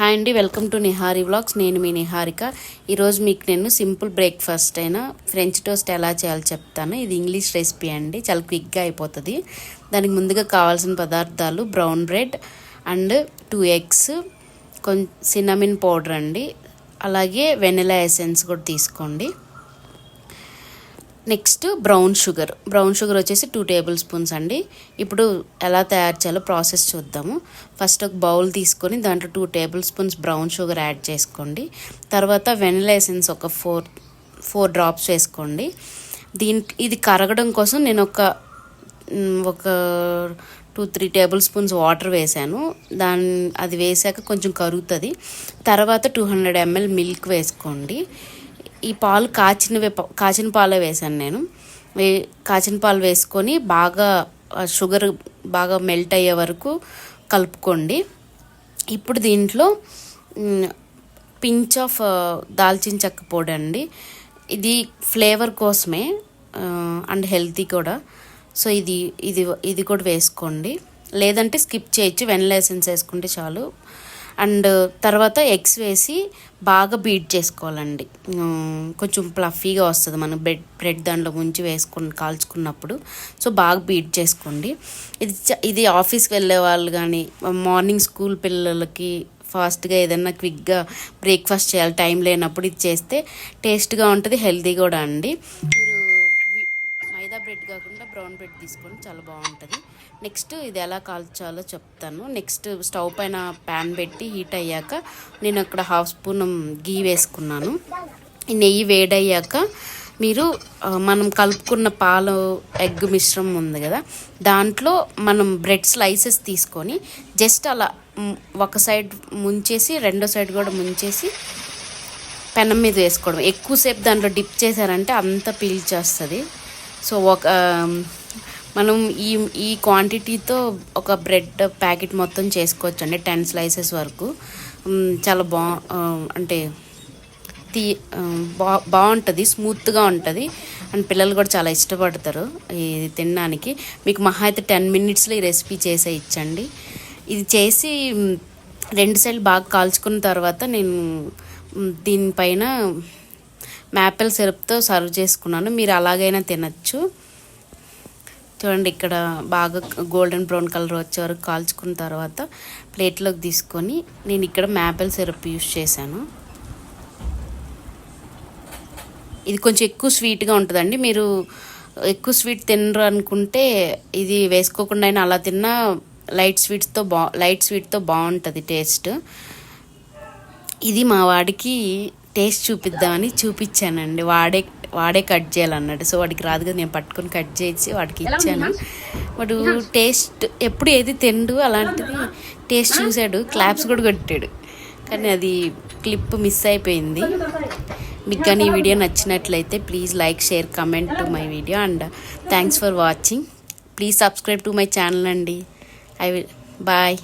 Hi అండి welcome to Nihari vlogs నేను మీ నిహారిక ఈరోజు మీకు నేను సింపుల్ బ్రేక్ఫాస్ట్ అయిన ఫ్రెంచ్ టోస్ట్ ఎలా చేయాలో చెప్తాను. ఇది ఇంగ్లీష్ రెసిపీ అండి. చాలా క్విక్గా అయిపోతుంది. దానికి ముందుగా కావాల్సిన పదార్థాలు brown bread and two eggs కొంచెం సినమిన్ పౌడర్ అండి. అలాగే వెనిలా ఎసెన్స్ కూడా తీసుకోండి. Next brown sugar. Brown sugar వచ్చేసి టూ టేబుల్ స్పూన్స్ అండి. ఇప్పుడు ఎలా తయారు చేయాలో ప్రాసెస్ చూద్దాము. ఫస్ట్ ఒక బౌల్ తీసుకొని దాంట్లో two tablespoons brown sugar add చేసుకోండి. తర్వాత వెనిలా ఎసెన్స్ ఒక ఫోర్ ఫోర్ డ్రాప్స్ వేసుకోండి. దీని ఇది కరగడం కోసం నేను ఒక ఒక two three tablespoons water వేసాను. దాని అది వేసాక కొంచెం కరుగుతుంది. తర్వాత టూ హండ్రెడ్ ఎంఎల్ మిల్క్ వేసుకోండి. ఈ పాలు కాచినవే కాచిన పాలే వేసాను నేను. కాచిన పాలు వేసుకొని బాగా షుగర్ బాగా మెల్ట్ అయ్యే వరకు కలుపుకోండి. ఇప్పుడు దీంట్లో పించ్ ఆఫ్ దాల్చిన చెక్క పొడి అండి. ఇది ఫ్లేవర్ కోసమే అండ్ హెల్తీ కూడా. సో ఇది ఇది ఇది కూడా వేసుకోండి. లేదంటే స్కిప్ చేయొచ్చు. వెనిలా ఎసెన్స్ వేసుకుంటే చాలు. అండ్ తర్వాత ఎగ్స్ వేసి బాగా బీట్ చేసుకోవాలండి. కొంచెం ప్లఫీగా వస్తుంది మనం బ్రెడ్ బ్రెడ్ దాంట్లో ముంచి వేసుకుని కాల్చుకున్నప్పుడు. సో బాగా బీట్ చేసుకోండి. ఇది ఇది ఆఫీస్కి వెళ్ళే వాళ్ళు కానీ మార్నింగ్ స్కూల్ పిల్లలకి ఫాస్ట్గా ఏదైనా క్విక్గా బ్రేక్ఫాస్ట్ చేయాలి టైం లేనప్పుడు ఇది చేస్తే టేస్ట్గా ఉంటుంది హెల్తీ కూడా అండి. రెడ్ కాకుండా బ్రౌన్ బ్రెడ్ తీసుకొని చాలా బాగుంటుంది. నెక్స్ట్ ఇది ఎలా కాల్చాలో చెప్తాను. నెక్స్ట్ స్టవ్ పైన ప్యాన్ పెట్టి హీట్ అయ్యాక నేను అక్కడ హాఫ్ స్పూన్ గీ వేసుకున్నాను. నెయ్యి వేడయ్యాక మీరు మనం కలుపుకున్న పాలు ఎగ్ మిశ్రమం ఉంది కదా దాంట్లో మనం బ్రెడ్ స్లైసెస్ తీసుకొని జస్ట్ అలా ఒక సైడ్ ముంచేసి రెండో సైడ్ కూడా ముంచేసి పెనం మీద వేసుకోవడం. ఎక్కువసేపు దాంట్లో డిప్ చేశారంటే అంత పీల్చేస్తుంది. సో ఒక um, మనం ఈ ఈ క్వాంటిటీతో ఒక బ్రెడ్ ప్యాకెట్ మొత్తం చేసుకోవచ్చు అండి టెన్ స్లైసెస్ వరకు చాలా బా um, అంటే తీ um, బా బాగుంటుంది స్మూత్గా ఉంటుంది. అండ్ పిల్లలు కూడా చాలా ఇష్టపడతారు ఇది తినడానికి. మీకు మహా అయితే టెన్ మినిట్స్లో ఈ రెసిపీ చేసే ఇచ్చండి. ఇది చేసి రెండు సైడ్లు బాగా కాల్చుకున్న తర్వాత నేను దీనిపైన మ్యాపిల్ సిరప్తో సర్వ్ చేసుకున్నాను. మీరు అలాగైనా తినచ్చు. చూడండి ఇక్కడ బాగా గోల్డెన్ బ్రౌన్ కలర్ వచ్చే వరకు కాల్చుకున్న తర్వాత ప్లేట్లోకి తీసుకొని నేను ఇక్కడ మ్యాపిల్ సిరప్ యూస్ చేశాను. ఇది కొంచెం ఎక్కువ స్వీట్గా ఉంటుందండి. మీరు ఎక్కువ స్వీట్ తినరు అనుకుంటే ఇది వేసుకోకుండా అయినా అలా తిన్నా లైట్ స్వీట్స్తో బా లైట్ స్వీట్తో బాగుంటుంది టేస్ట్. ఇది మా వాడికి టేస్ట్ చూపిద్దామని చూపించానండి. వాడే వాడే కట్ చేయాలన్నాడు. సో వాడికి రాదు కదా నేను పట్టుకొని కట్ చేసి వాడికి ఇచ్చాను. వాడు టేస్ట్ ఎప్పుడు ఏది తిండు అలాంటిది టేస్ట్ చూశాడు. క్లాప్స్ కూడా కొట్టాడు. కానీ అది క్లిప్ మిస్ అయిపోయింది. మీకు కానీ ఈ వీడియో నచ్చినట్లయితే please like share comment to my video and thanks for watching. Please subscribe to my channel అండి. I will bye.